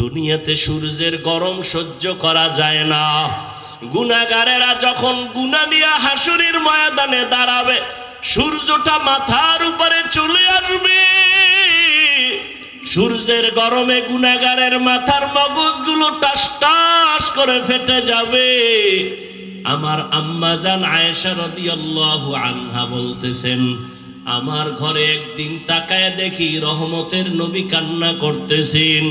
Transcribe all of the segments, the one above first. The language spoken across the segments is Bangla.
দুনিয়াতে সূর্যের গরম সহ্য করা যায় না। গুনাগারেরা যখন গুনা নিয়ে হাসুরির ময়দানে দাঁড়াবে, সূর্যটা মাথার উপরে চলে আসবে। সূর্যের গরমে গুনাগারের মাথার মগজগুলো টাস টাস করে ফেটে যাবে। আমার আম্মা জান আয়েশা রাদিয়াল্লাহু আনহা বলতেছেন, আমার ঘরে একদিন তাকায় দেখি রহমতের নবী কান্না করতেছেন।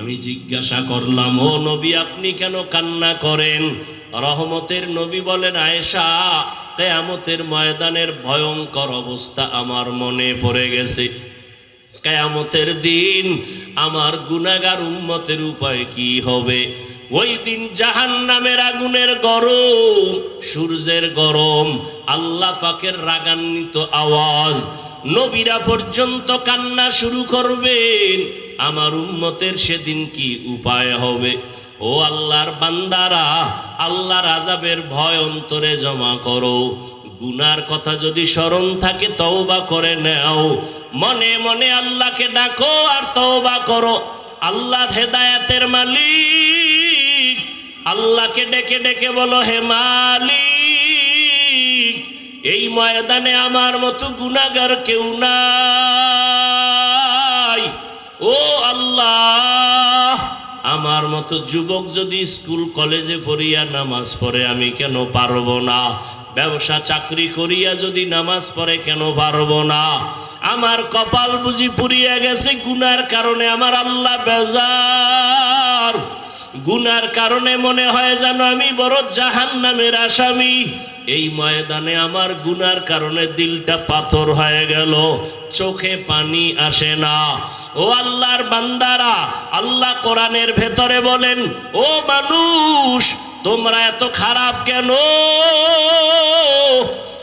আমি জিজ্ঞাসা করলাম, ও নবী, আপনি কেন কান্না করেন? রহমতের নবী বলেন, আয়েশা, কেয়ামতের ময়দানের ভয়ঙ্কর অবস্থা আমার মনে পড়ে গেছে। কেয়ামতের দিন আমার গুনাগার উম্মতের উপায় কি হবে? ওই দিন জাহান নামের আগুনের গরম, সূর্যের গরম, আল্লাহ পাকের রাগান্বিত আওয়াজ। নবীরা পর্যন্ত কান্না শুরু করবেন। আমার উম্মতের সেদিন কি উপায় হবে? ও আল্লাহর বান্দারা, আল্লাহর আজাবের ভয় অন্তরে জমা করো। গুনার কথা যদি স্মরণ থাকে, তওবা করে নাও। মনে মনে আল্লাহকে ডাকো আর তওবা করো। আল্লাহ হেদায়াতের মালিক। আল্লাহকে ডেকে ডেকে বলো, হে মালিক, এই ময়দানে আমার মতো গুনাগার কেউ নাই। ও আল্লাহ, আমার মতো যুবক যদি স্কুল, কলেজে পড়িয়া নামাজ পড়ে, আমি কেন পারব না? ব্যবসা, চাকরি করিয়া যদি নামাজ পড়ে, কেন পারব না? আমার কপাল বুঝি পুড়িয়া গেছে, গুনার কারণে আমার আল্লাহ বেজার। গুনার কারণে মনে হয় যেন আমি বড় জাহান নামের আসামি। এই ময়দানে আমার গুনার কারণে দিলটা পাথর হয়ে গেল, চোখে পানি আসে না। ও আল্লাহর বান্দারা, আল্লাহ কোরআনের ভেতরে বলেন, ও মানুষ, তোমরা এত খারাপ কেন?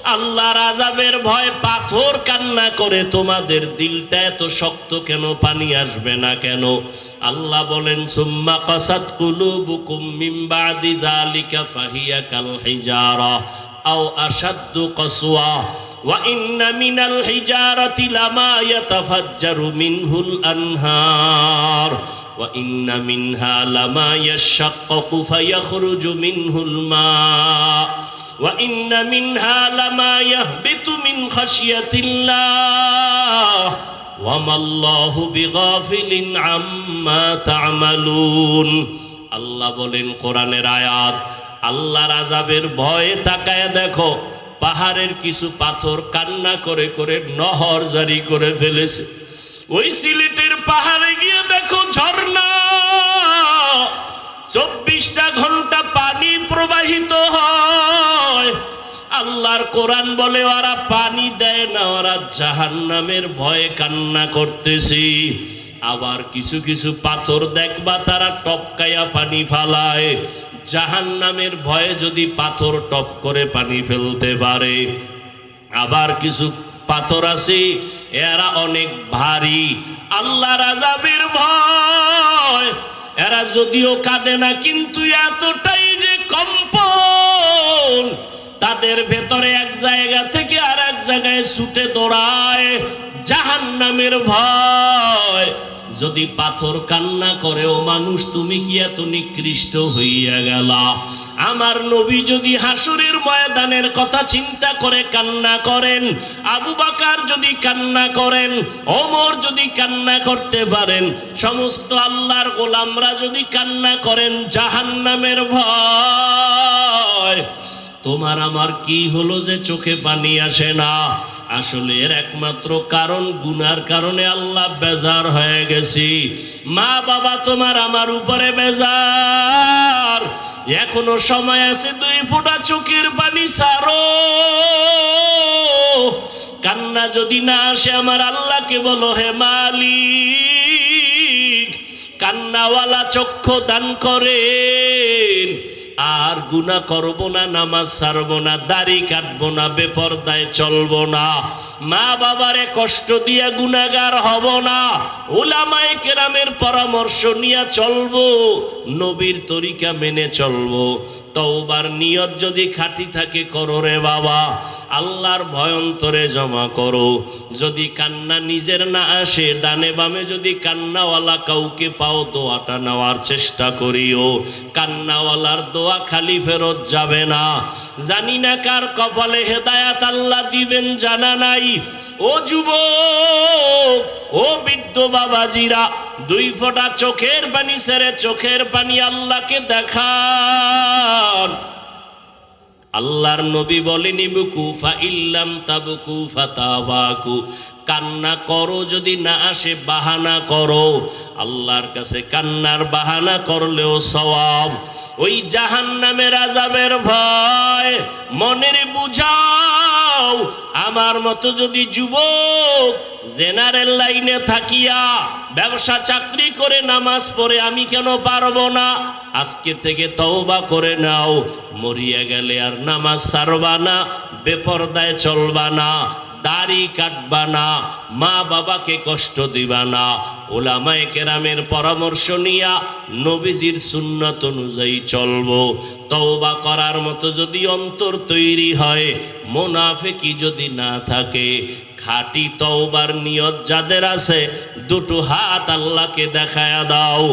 আল্লাহর আজাবের ভয় পাথর কান্না করে তোমাদের দিলটা এত শক্ত কেন, পানি আসবে না কেন? আল্লাহ বলেন, সুম্মা কাসাত কুলুবুকুম মিন বাদি যালিকা ফাহিয়া কাল হিজারা আও আশাদ্দু কসওয়া। ওয়া ইন্না মিনাল হিজারাতি লামা ইয়াতাফাজ্জারু মিনহুল আনহার وإن منها لما يشقق فيخرج منه الماء وإن منها لما يهبط من خشية الله وما الله بغافل عما تعملون আল্লাহ বলেন কোরআনের আয়াত আল্লাহর আজাবের ভয়ে তাকায় দেখো পাহাড়ের কিছু পাথর কান্না করে করে নহর জারি করে ফেলেছে। ওই সিলেটের পাহাড়ে গিয়ে দেখো ঝর্ণা। চব্বিশটা ঘণ্টা পানি প্রবাহিত হয়। আল্লাহর কোরআন বলে, ওরা পানি দেয় না, ওরা জাহান নামের ভয়ে কান্না করতেছি। আবার কিছু কিছু পাথর দেখবা, তারা টপকাইয়া পানি ফালায়। জাহান নামের ভয়ে যদি পাথর টপ করে পানি ফেলতে পারে। আবার কিছু পাথর আছে, এরা অনেক ভারী। আল্লাহ রাজাবের ভয়। এরা যদিও কাঁদে না, কিন্তু এতটাই যে কম্পন। তাদের ভেতরে এক জায়গা থেকে আর এক জায়গায় ছুটে দৌড়ায় জাহান নামের ভয়। যদি পাথর কান্না করে ও মানুষ তুমি কি এত নিকৃষ্ট হইয়া গেলা? আমার নবী যদি হাসুরের ময়দানের কথা চিন্তা করে কান্না করেন, আবু বাকার যদি কান্না করেন, ওমর যদি কান্না করতে পারেন, সমস্ত আল্লাহর গোলামরা যদি কান্না করেন, জাহান্নামের ভয়। তোমার আমার কি হলো যে চোখে পানি আসে না? আসলে এর একমাত্র কারণ, গুনার কারণে আল্লাহ বেজার হয়ে গেছি। মা বাবা তোমার আমার উপরে বেজার। এখনও সময় আছে দুই ফোঁটা চোখের পানি সারো কান্না যদি না আসে আমার আল্লাহকে বলো, হে মালিক, কান্নাওয়ালা চক্ষু দান করেন। আর গুনা করব না, নামাজ ছাড়ব না, দাড়ি কাটব না, বেপরদায় চলবো না। মা বাবারে কষ্ট দিয়া গুনাগার হব না। ওলামায়ে কেরামের পরামর্শ নিয়ে চলবো, নবীর তরিকা মেনে চলবো। তওবার নিয়ত যদি খাঁটি থাকে করো রে বাবা। আল্লাহর ভয়ন্তরে জমা করো। যদি কান্না নিজের না আসে, ডানে বামে যদি কান্নাওয়ালা কাউকে পাও, দোয়াটা নেওয়ার চেষ্টা করিও। কান্নাওয়ালার দোয়া খালি ফেরত যাবে না। জানি না কার কপালে হেদায়াত আল্লাহ দিবেন, জানা নাই। ও যুব ও বৃদ্ধ বাবাজিরা, দুই ফোঁটা চোখের পানি সেরে চোখের পানি আল্লাহকে দেখান। আল্লাহর নবী বলেনি, বুকু ফা ইল্লাম তাবুকু ফাতাবাকু। কান্না করো, যদি না আসে বাহানা করো। আল্লাহর কাছে কান্নার বাহানা করলেও সওয়াব। ওই জাহান জাহান্নামের আজাবের ভয় মনের বুঝাও। আমার মতো যদি যুবক জেনারেল লাইনে থাকিয়া ব্যবসা চাকরি করে নামাজ পড়ে, আমি কেন পারব না? আজকে থেকে তওবা করে নাও। মরিয়া গেলে আর নামাজ সারবা না, বেপরদায় চলবা না। দাড়ি কাটবা না, মা বাবাকে কষ্ট দিবা না। ওলামায়ে কেরামের পরামর্শ নিয়া নবীজির সুন্নত অনুযায়ী চলবো। তওবা করার মতো যদি অন্তর তৈরি হয়, মোনাফেকি যদি না থাকে, খাঁটি তওবার নিয়ত যাদের আছে, দুটো হাত আল্লাহকে দেখায়া দাও।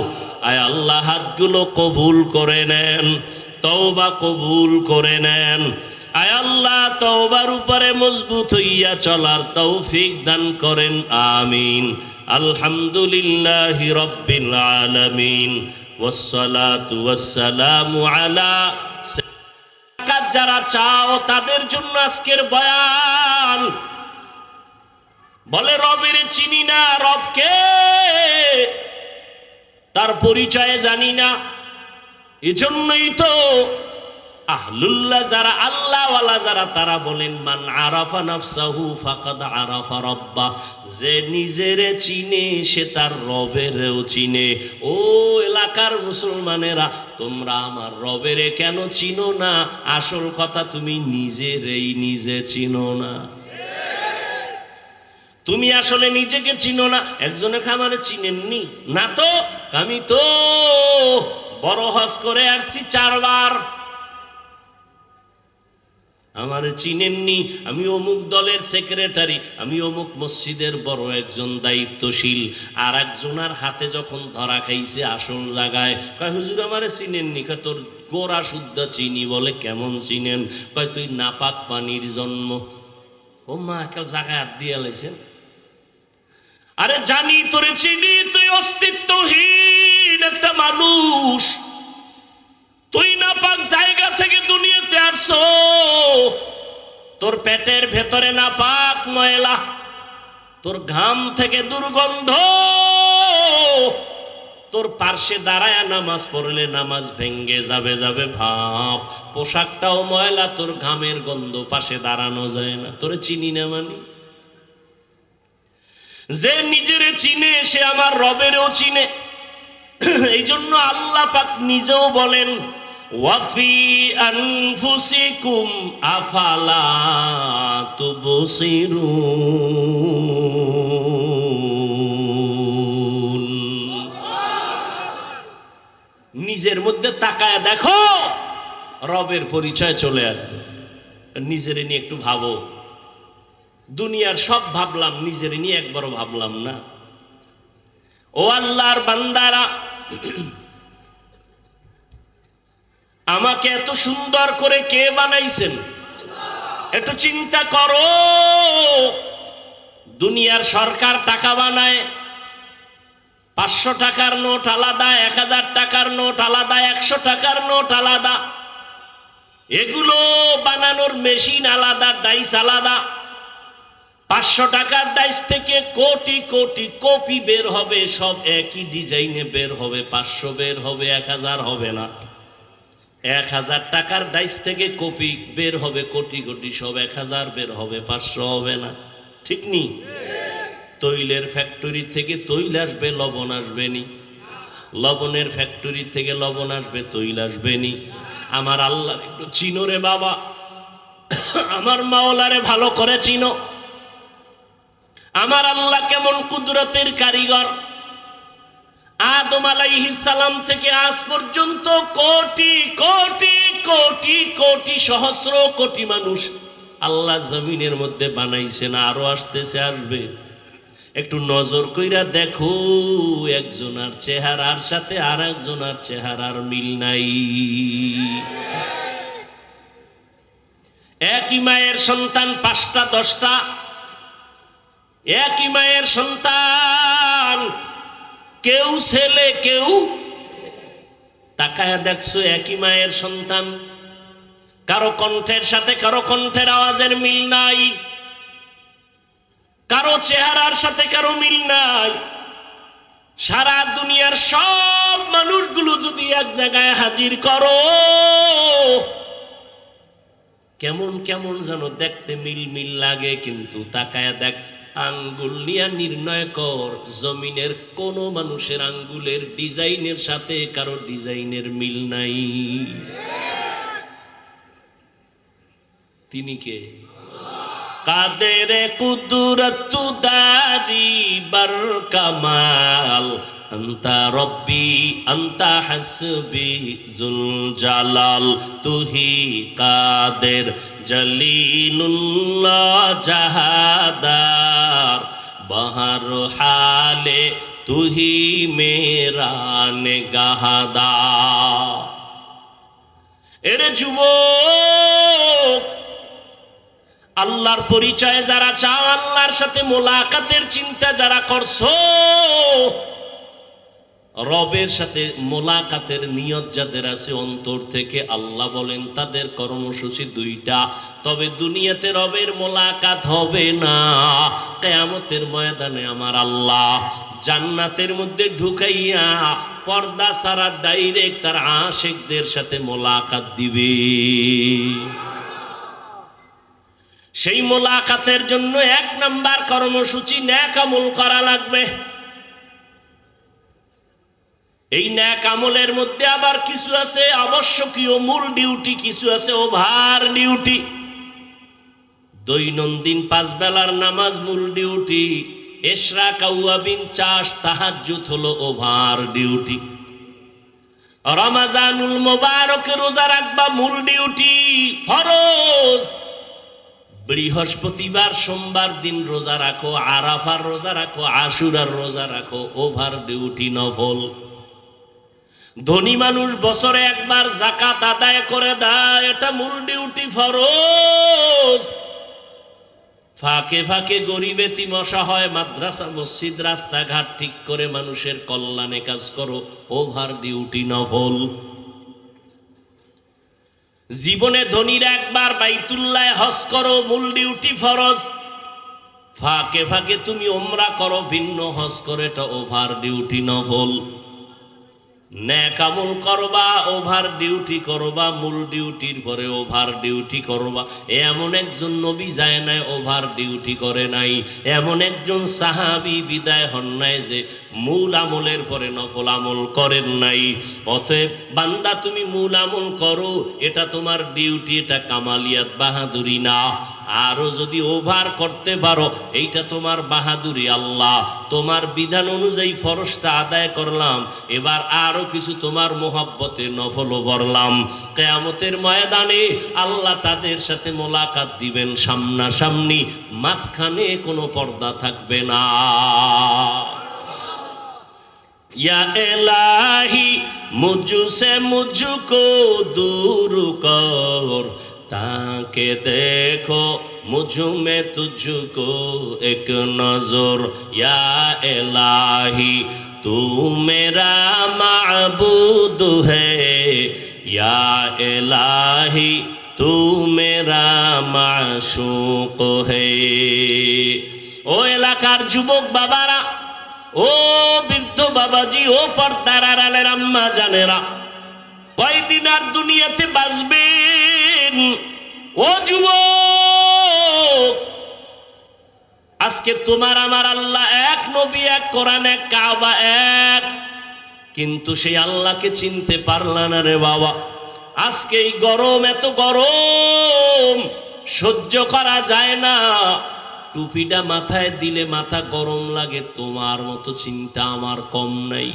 আয় আল্লাহ হাতগুলো কবুল করে নেন, তওবা কবুল করে নেন। আয় আল্লাহ, তওবার উপরে মজবুত হইয়া চলার তৌফিক দান করেন, আমিন। আলহামদুলিল্লাহ রব্বিল আলামিন। ওয়াসসালাতু ওয়াসসালামু আলা যারা চাও তাদের জন্য আজকের বয়ান। বলে, রবের চিনি না, রবকে তার পরিচয় জানি না। এজন্যই তো আহলুল্লাহ যারা আল্লাহওয়ালা যারা, তারা বলেন, মান আরাফা নাফসাহু ফাকাদ আরাফা রব্বা। যে নিজেরে চিনে, সে তার রবেরও চিনে। ও এলাকার মুসলমানেরা, তোমরা আমার রবেরে কেন চিনো না? আসল কথা, তুমি নিজেরেই নিজে চিনো না। তুমি আসলে নিজেকে চিনো না? একজনে খামারে চিনেননি? না তো, আমি তো বড় হজ করে আসছি চারবার। আমার চিনেননি, আমি অমুক দলের সেক্রেটারি আমি অমুক মসজিদের বড় একজন দায়িত্বশীল। আর একজনার হাতে যখন ধরা খাইছে আসল জায়গায়, কয়, হুজুর, আমারে চিনেননি? কয়, তোর গোড়া শুদ্ধ চিনি বলে কেমন চিনেন? কয়, তুই নাপাক পানির জন্ম। ও মা, একাল জায়গায় হাত দিয়ে লাইছেন আরে জানি তোরে চিনি, তুই অস্তিত্বহীন একটা মানুষ। তুই না পাক জায়গা থেকে দুনিয়াতে আসছো। তোর পেটের ভেতরে না পাক ময়লা। তোর ঘাম থেকে দুর্গন্ধ। তোর পার্শ্বে দাঁড়ায় নামাজ পড়লে নামাজ ভেঙ্গে যাবে যাবে ভাব। পোশাকটাও ময়লা, তোর ঘামের গন্ধ পাশে দাঁড়ানো যায় না। তোরে চিনি না মানি? যে নিজেরে চিনে, সে আমার রবেরও চিনে। এই জন্য আল্লাহ পাক নিজেও বলেন ওয়াফি আনফুসিকুম আফালা তুবসিরুন। নিজের মধ্যে তাকায় দেখো, রবের পরিচয় চলে আসবে। নিজের নিয়ে একটু ভাবো। দুনিয়ার সব ভাবলাম, নিজের নিয়ে একবারও ভাবলাম না। ও আল্লাহর বান্দারা আমাকে এত সুন্দর করে কে বানাইছেন? একটু চিন্তা করো। দুনিয়ার সরকার টাকা বানায়, পাঁচশো টাকার নোট আলাদা, এক হাজার টাকার নোট আলাদা, একশো টাকার নোট আলাদা। এগুলো বানানোর মেশিন আলাদা, ডাইস আলাদা। পাঁচশো টাকার ডাইস থেকে কোটি কোটি কপি বের হবে, সব একই ডিজাইনে বের হবে, পাঁচশো বের হবে, এক হাজার হবে না। এক হাজার টাকার ডাইস থেকে কপি বের হবে, কোটি কোটি সব এক হাজার, বের হবে, পাঁচশো হবে না। ঠিক নি? তৈলের ফ্যাক্টরি থেকে তৈল আসবে, লবণ আসবে নি। লবণের ফ্যাক্টরি থেকে লবণ আসবে, তৈল আসবে নি। আমার আল্লাহর একটু চিনো রে বাবা। আমার মাওলারে ভালো করে চিনো। আমার আল্লাহ কেমন কুদরতের কারিগর। আদম সালাম থেকে আজ পর্যন্ত কোটি কোটি কোটি কোটি সহস্র কোটি মানুষ আল্লাহ জমিনের মধ্যে বানাইছে না, আরও আসতেছে, আসবে। একটু নজর কইরা দেখো, একজনার চেহারার সাথে আর একজনার চেহারার মিল নাই। একই মায়ের সন্তান পাঁচটা, দশটা। একই মায়ের সন্তান কেউ ছেলে, কেউ তাকায় দেখছ একই মায়ের সন্তান। কারও কণ্ঠের সাথে কারও কণ্ঠের আওয়াজের মিল নাই। কারও চেহারার সাথে কারও মিল নাই। সারা দুনিয়ার সব মানুষগুলো যদি এক জায়গায় হাজির করো, কেমন কেমন যেন দেখতে মিল মিল লাগে, কিন্তু তাকায় দেখ আঙ্গুল নিয়ে নির্ণয় কর, জমিনের কোন মানুষের আঙ্গুলের ডিজাইনের সাথে কারও ডিজাইনের মিল নাই। তিনি কে? কাদের কুদরত দারি বার কামাল আন্তা রব্বি, আন্তা হাসবি জুল তুহি কাদের, জলিলুল্লাহ জাহাদার, বাহার হালে তুহি মেরা এরে যুবক, আল্লাহর পরিচয় যারা চাও, আল্লাহর সাথে মোলাকাতের চিন্তা যারা করছ রবের সাথে মোলাকাতের নিয়ত যাদের আছে, অন্তর থেকে আল্লাহ বলেন, তাদের কর্মসূচি দুইটা। তবে দুনিয়াতে রবের মোলাকাত হবে না। কেয়ামতের ময়দানে আমার আল্লাহ জান্নাতের মধ্যে ঢুকাইয়া পর্দা সারা ডাইরেক্ট তার আশেকদের সাথে মোলাকাত দিবে। সেই মোলাকাতের জন্য এক নাম্বার কর্মসূচি ন্যাক আমল করা লাগবে। এই ন্যাক আমলের মধ্যে আবার কিছু আছে, আবশ্যকীয় মূল ডিউটি, কিছু আছে ওভার ডিউটি। দৈনন্দিন পাঁচ বেলার নামাজ মূল ডিউটি এশরা কাউয়াবিন চাষ, তাহাজ্জুদ হলো ওভার ডিউটি। রমাজানুল মোবারক, রোজা রাখবা মূল ডিউটি, ফরজ। বৃহস্পতিবার, সোমবার দিন রোজা রাখো, আরাফার রোজা রাখো, আশুরার রোজা রাখো, ওভার ডিউটি নফল। ধনী মানুষ বছরে একবার জাকাত আদায় করে দেয়, এটা মূল ডিউটি ফরজ। ফাঁকে ফাঁকে গরিবে তিমশা হয় মাদ্রাসা, মসজিদ, রাস্তাঘাট ঠিক করে মানুষের কল্যাণে কাজ করো ওভার ডিউটি নফল। জীবনে ধনীরা একবার বাইতুল্লাহ হজ করো, মূল ডিউটি ফরজ। ফাঁকে ফাঁকে তুমি ওমরা করো, ভিন্ন হজ করে, এটা ওভার ডিউটি নফল। ন্যাকামল করবা, ওভার ডিউটি করবা, মূল ডিউটির পরে ওভার ডিউটি করবা। এমন একজন নবী যায় নাই, ওভার ডিউটি করে নাই। এমন একজন সাহাবি বিদায় হন নাই যে মূল আমলের পরে নফল আমল করেন নাই। অতএব, বান্দা তুমি মূল আমল করো, এটা তোমার ডিউটি, এটা কামালিয়াত বাহাদুরি না। আরও যদি ওভার করতে পারো, এইটা তোমার বাহাদুরি আল্লাহ। তোমার বিধান অনুযায়ী ফরসটা আদায় করলাম, এবার আরও কিছু তোমার মোহাব্বতে নফলও করলাম কেয়ামতের ময়দানে আল্লাহ তাদের সাথে মোলাকাত দিবেন, সামনাসামনি মাঝখানে কোনো পর্দা থাকবে না। یا الہی مجھ سے مجھ کو دور ताके देखो मुझ में तुझको एक नजर या इलाही तू मेरा माबूद है या इलाही तू मेरा माशूक है ও এলাকার যুবক বাবারা ও বৃদ্ধ বাবাজি ও পর্দার আড়ালের আম্মা জানেরা কয়দিন আর দুনিয়াতে বাঁচবেন ও আজকে তোমার আমার আল্লাহ এক, নবী এক, কোরআন এক, কাবা এক। কিন্তু সেই আল্লাহকে চিনতে পারলা না রে বাবা। আজকে এই গরম, এত গরম, সহ্য করা যায় না। টুপিটা মাথায় দিলে মাথা গরম লাগে, তোমার মতো চিন্তা আমার কম নাই।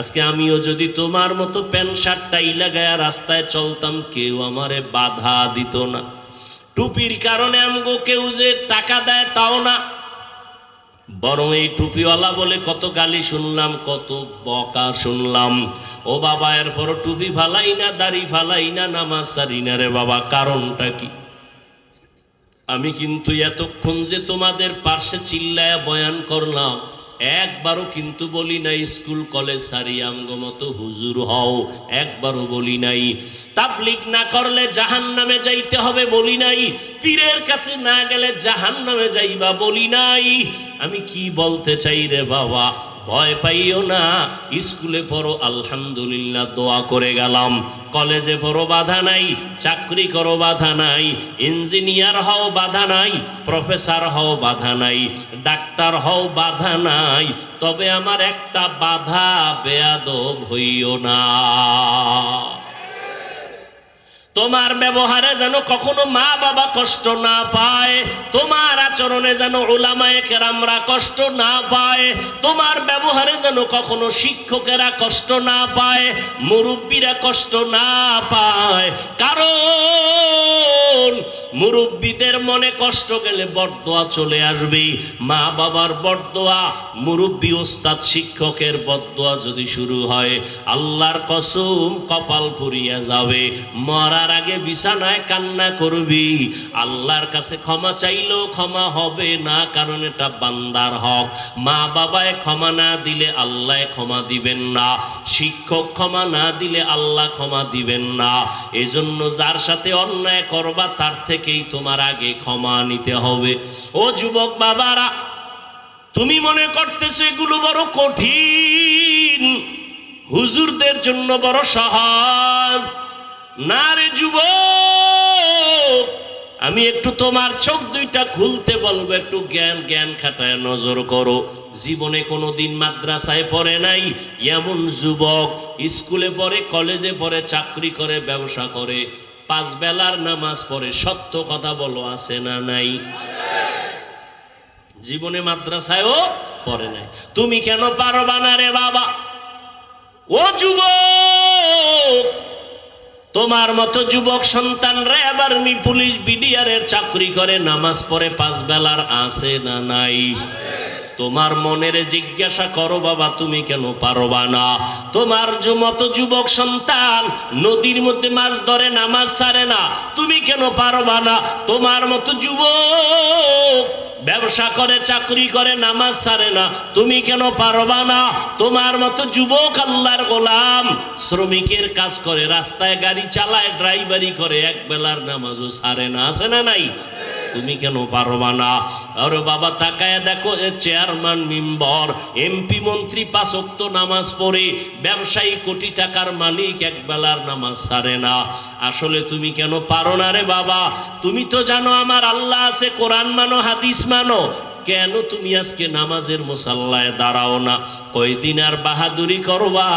আজকে আমিও যদি তোমার মতো প্যান্ট শার্টটাই লাগায় রাস্তায় চলতাম, কেউ আমারে বাধা দিত না। টুপির কারণে আমগো কেউ যে টাকা দেয় তাও না। বরং এই টুপিওয়ালা বলে কত গালি শুনলাম, কত বকা শুনলাম। ও বাবা এরপর টুপি ফালাই না, দাড়ি ফালাই না, নামাজ সারি না রে বাবা, কারণটা কি? আমি কিন্তু এতক্ষণ যে তোমাদের পার্শ্বে চিল্লায়া বয়ান করলাম, একবারও কিন্তু বলি নাই, স্কুল কলেজ সারি আমগো মতো হুজুর হও, একবারও বলি নাই। তাবলিক না করলে জাহান নামে যাইতে হবে বলি নাই, পীরের কাছে না গেলে জাহান নামে যাইবা বলি নাই। আমি কি বলতে চাই রে বাবা? ভয় পাইও না, স্কুলে পড়ো, আলহামদুলিল্লাহ দোয়া করে গেলাম। কলেজে পড়ো, বাধা নাই, চাকরি করো, বাধা নাই, ইঞ্জিনিয়ার হও, বাধা নাই, প্রফেসর হও, বাধা নাই, ডাক্তার হও, বাধা নাই, তবে আমার একটা বাধা, বেয়াদব হইও না। তোমার ব্যবহারে যেন কখনো মা বাবা কষ্ট না পায়, তোমার আচরণে যেন ওলামায়ে কেরামরা কষ্ট না পায়, তোমার ব্যবহারে যেন কখনো শিক্ষকেরা কষ্ট না পায়, মুরব্বীরা কষ্ট না পায়। কারণ মুরব্বীদের মনে কষ্ট গেলে বরদোয়া চলে আসবে। মা বাবার বরদোয়া, মুরব্বী ওস্তাদ শিক্ষকের বরদোয়া যদি শুরু হয়, আল্লাহর কসম কপাল পুরিয়া যাবে, মরার আগে বিছানায় কান্না করবি। আল্লাহর কাছে ক্ষমা চাইলেও ক্ষমা হবে না, কারণ এটা বান্দার হক। মা বাবায় ক্ষমা না দিলে আল্লাহ ক্ষমা দিবেন না। শিক্ষক ক্ষমা না দিলে আল্লাহ ক্ষমা দিবেন না। এজন্য যার সাথে অন্যায় করবা, তার থেকেই তোমার আগে ক্ষমা নিতে হবে। ও যুবক বাবারা, তুমি মনে করতেছো এগুলো বড় কঠিন। হুজুরদের জন্য বড় সহজ। না রে যুবক, আমি একটু তোমার চোখ দুইটা খুলতে বলব, একটু জ্ঞান জ্ঞান খাটায় নজর করো। জীবনে কোনো দিন মাদ্রাসায় পড়ে নাই, এমন যুবক, স্কুলে পড়ে, কলেজে পড়ে, চাকরি করে, ব্যবসা করে। পাঁচ বেলার নামাজ পড়ে, সত্য কথা বলো, আছে না নাই? জীবনে মাদ্রাসায়ও পড়ে নাই। তুমি কেন পারবা না রে বাবা? ও যুবক! তোমার মতো যুবক সন্তানরা এবার মি পুলিশ বিডিআরের চাকরি করে, নামাজ পড়ে পাঁচ বেলার আছে না নাই? তোমার মনের জিজ্ঞাসা করো বাবা, তুমি কেন পারবা না? তোমার মতো যুবক সন্তান নদীর মধ্যে মাছ ধরে, নামাজ সারে না, তুমি কেন পারবা না? তোমার মতো যুবক ব্যবসা করে, চাকরি করে, নামাজ সারে না। তুমি কেন পারবা না? তোমার মতো যুবক আল্লাহর গোলাম। শ্রমিকের কাজ করে, রাস্তায় গাড়ি চালায়, ড্রাইভারি করে এক বেলার নামাজও সারে না। আছে না নাই? তুমি কেন পারবা না? আরে বাবা, তাকায় দেখো এ চেয়ারম্যান মেম্বার, এমপি মন্ত্রী পাঁচক্ত নামাজ পড়ে, ব্যবসায়ী কোটি টাকার মালিক এক বেলার নামাজ সারে না। আসলে তুমি কেন পারো না রে বাবা? তুমি তো জানো আমার আল্লাহ আছে, কোরআন মানো, হাদিস মানো। কেন তুমি আজকে নামাজের মুসাল্লায় দাঁড়াও না? কয়দিন আর বাহাদুরি করবা?